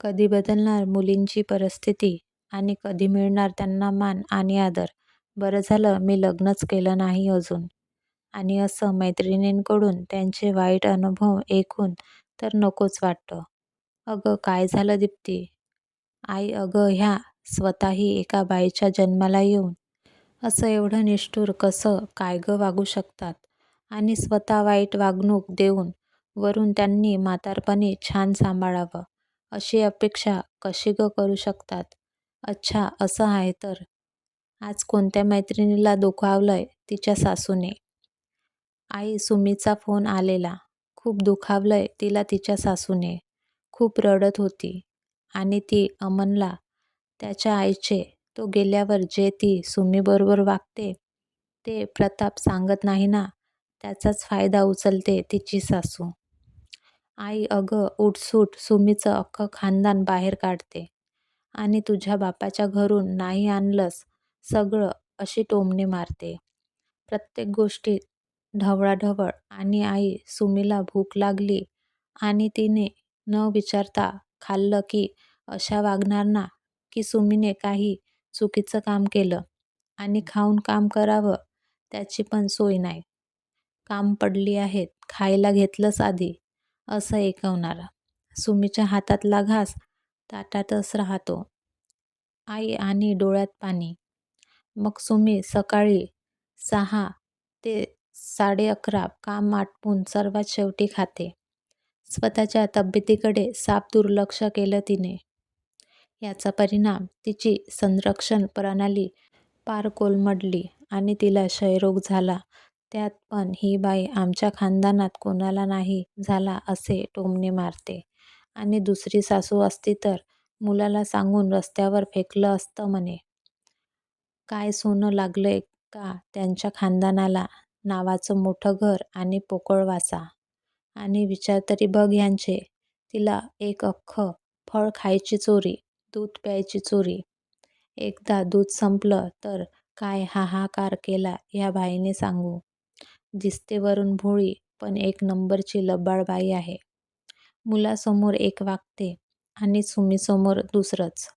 कधी बदलणार मुलींची परिस्थिती आणि कधी मिळणार त्यांना मान आणि आदर. बरं झालं मी लग्नच केलं नाही अजून. आणि असं मैत्रिणींकडून त्यांचे वाईट अनुभव ऐकून तर नकोच वाटतं. अगं काय झालं दीप्ती? आई अगं ह्या स्वतःही एका बाईच्या जन्माला येऊन असं एवढं निष्ठुर कसं काय गं वागू शकतात आणि स्वतः वाईट वागणूक देऊन वरून त्यांनी म्हातारपणी छान सांभाळावं अशी अपेक्षा कशी गं करू शकतात? अच्छा असं आहे तर. आज कोणत्या मैत्रिणीला दुखावलंय तिच्या सासूने? आई सुमीचा फोन आलेला. खूप दुखावलंय तिला तिच्या सासूने. खूप रडत होती. आणि ती अमनला त्याच्या आईचे तो गेल्यावर जे ती सुमीबरोबर वागते ते प्रताप सांगत नाही ना त्याचाच फायदा उचलते तिची सासू. आई अगं उठसूट सुमीचं अख्खं खानदान बाहेर काढते आणि तुझ्या बापाच्या घरून नाही आणलंस सगळं अशी टोमणे मारते. प्रत्येक गोष्टीत ढवळाढवळ आणि आई सुमीला भूक लागली आणि तिने न विचारता खाल्लं की अशा वागणार ना की सुमीने काही चुकीचं काम केलं आणि खाऊन काम करावं त्याची पण सोय नाही. काम पडली आहेत खायला घेतलंस आधी असं ऐकवणार. सुमीच्या हातातला घास ताटातच राहतो. आई आणि डोळ्यात पाणी. मग सुमी सकाळी सहा ते साडे अकरा काम आटपून सर्वात शेवटी खाते. स्वतःच्या तब्येतीकडे साफ दुर्लक्ष केलं तिने. याचा परिणाम तिची संरक्षण प्रणाली पार कोलमडली आणि तिला क्षयरोग झाला त्यात पण ही बाई आमच्या खानदानात कोणाला नाही झाला असे टोमणे मारते आणि दुसरी सासू असती तर मुलाला सांगून रस्त्यावर फेकलं असतं म्हणे. काय सोनं लागलंय का त्यांच्या खानदानाला नावाचं मोठं घर आणि पोकळ वासा. आणि विचार तरी बघ ह्यांचे. तिला एक अख्खं फळ खायची चोरी, दूध प्यायची चोरी. एकदा दूध संपलं तर काय हाहाकार केला ह्या बाईने सांगू. दिसते वरून भोळी पण एक नंबरची लबाडबाई आहे. मुलासमोर एक वागते आणि सुमीसमोर दुसरंच.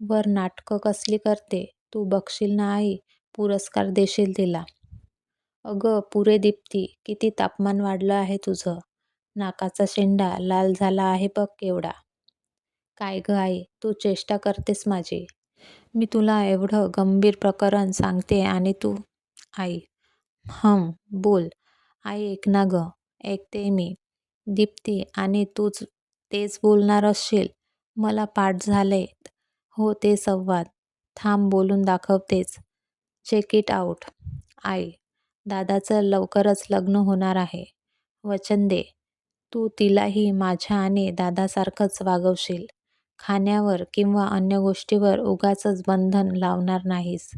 वर नाटकं कसली करते तू बघशील ना आई पुरस्कार देशील तिला. अगं पुरे दीप्ती किती तापमान वाढलं आहे तुझं. नाकाचा शेंडा लाल झाला आहे बघ केवढा. काय गं आई तू चेष्टा करतेस माझी. मी तुला एवढं गंभीर प्रकरण सांगतेय आणि तू. आई हं बोल. आई ऐक ना गं. ऐकतेय मी. दीप्ती आणि तूच तेच बोलणार असशील. मला पाठ झालेत हो ते संवाद. थांब बोलून दाखवतेच. Check it out. आई दादाचं लवकरच लग्न होणार आहे. वचन दे. तू तिलाही माझ्या आणि दादासारखंच वागवशील. खाण्यावर किंवा अन्य गोष्टींवर उगाचच बंधन लावणार नाहीस.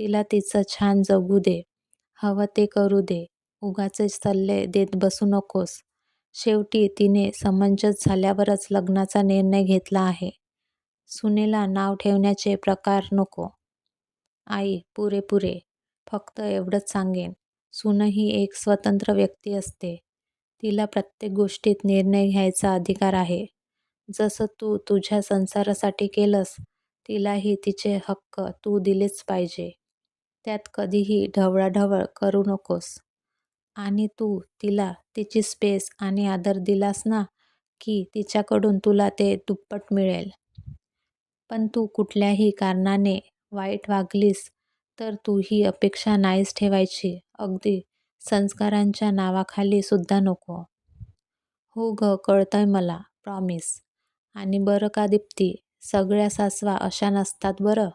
तिला तिचं छान जगू दे. हवं ते करू दे. उगाचच सल्ले देत बसू नकोस. शेवटी तिने समंजस झाल्यावरच लग्नाचा निर्णय घेतला आहे. सुनेला नाव ठेवण्याचे प्रकार नको. आई पुरे पुरे. फक्त एवढंच सांगेन सून ही एक स्वतंत्र व्यक्ती असते. तिला प्रत्येक गोष्टीत निर्णय घ्यायचा अधिकार आहे. जसं तू तुझ्या संसारासाठी केलंस तिलाही तिचे हक्क तू दिलेच पाहिजे. त्यात कधीही ढवळाढवळ करू नकोस. आणि तू तिला तिची स्पेस आणि आदर दिलास ना की तिच्याकडून तुला ते दुप्पट मिळेल. पण तू कुठल्याही कारणाने वाईट वागलीस तर तू ही अपेक्षा नाहीच ठेवायची अगदी संस्कारांच्या नावाखाली सुद्धा नको. हो गं कळतंय मला. प्रॉमिस. आणि बरं का दीप्ती सगळ्या सासवा अशा नसतात बरं.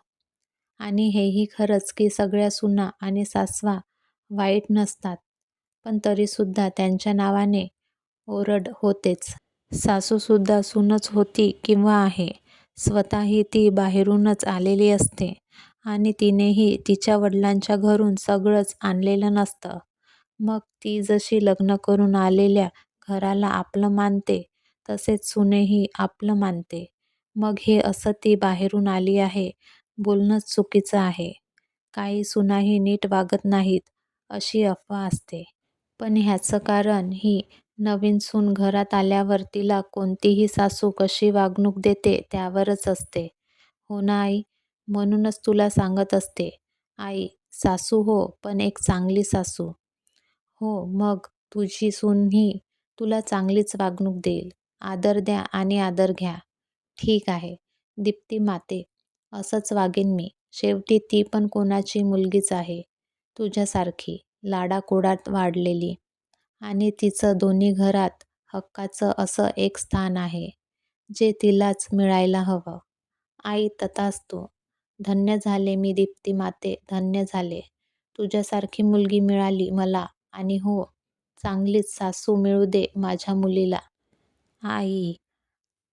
आणि हेही खरंच की सगळ्या सुना आणि सासवा वाईट नसतात. पण तरीसुद्धा त्यांच्या नावाने ओरड होतेच. सासूसुद्धा सूनच होती किंवा आहे. स्वतःही ती बाहेरूनच आलेली असते आणि तिनेही तिच्या वडिलांच्या घरून सगळंच आणलेलं नसतं. मग ती जशी लग्न करून आलेल्या घराला आपलं मानते तसेच सुनेही आपलं मानते. मग हे असं ती बाहेरून आली आहे बोलणंच चुकीचं आहे. काही सुनाही नीट वागत नाहीत अशी अफवा असते. पण ह्याचं कारण ही नवीन सून घरात आल्यावर तिला कोणतीही सासू कशी वागणूक देते त्यावरच असते. हो ना आई? म्हणूनच तुला सांगत असते. आई, सासू हो पण एक चांगली सासू. हो मग तुझी सूनही तुला चांगलीच वागणूक देईल. आदर द्या आणि आदर घ्या. ठीक आहे दीप्ती माते असंच वागेन मी. शेवटी ती पण कोणाची मुलगीच आहे. तुझ्यासारखी, लाडाकोडात वाढलेली. आणि तिचं दोन्ही घरात हक्काचं असं एक स्थान आहे, जे तिलाच मिळायला हवं. आई तथास्तु. धन्य झाले मी दीप्ती माते धन्य झाले. तुझ्यासारखी मुलगी मिळाली मला आणि हो, चांगलीच सासू मिळू दे माझ्या मुलीला. आई,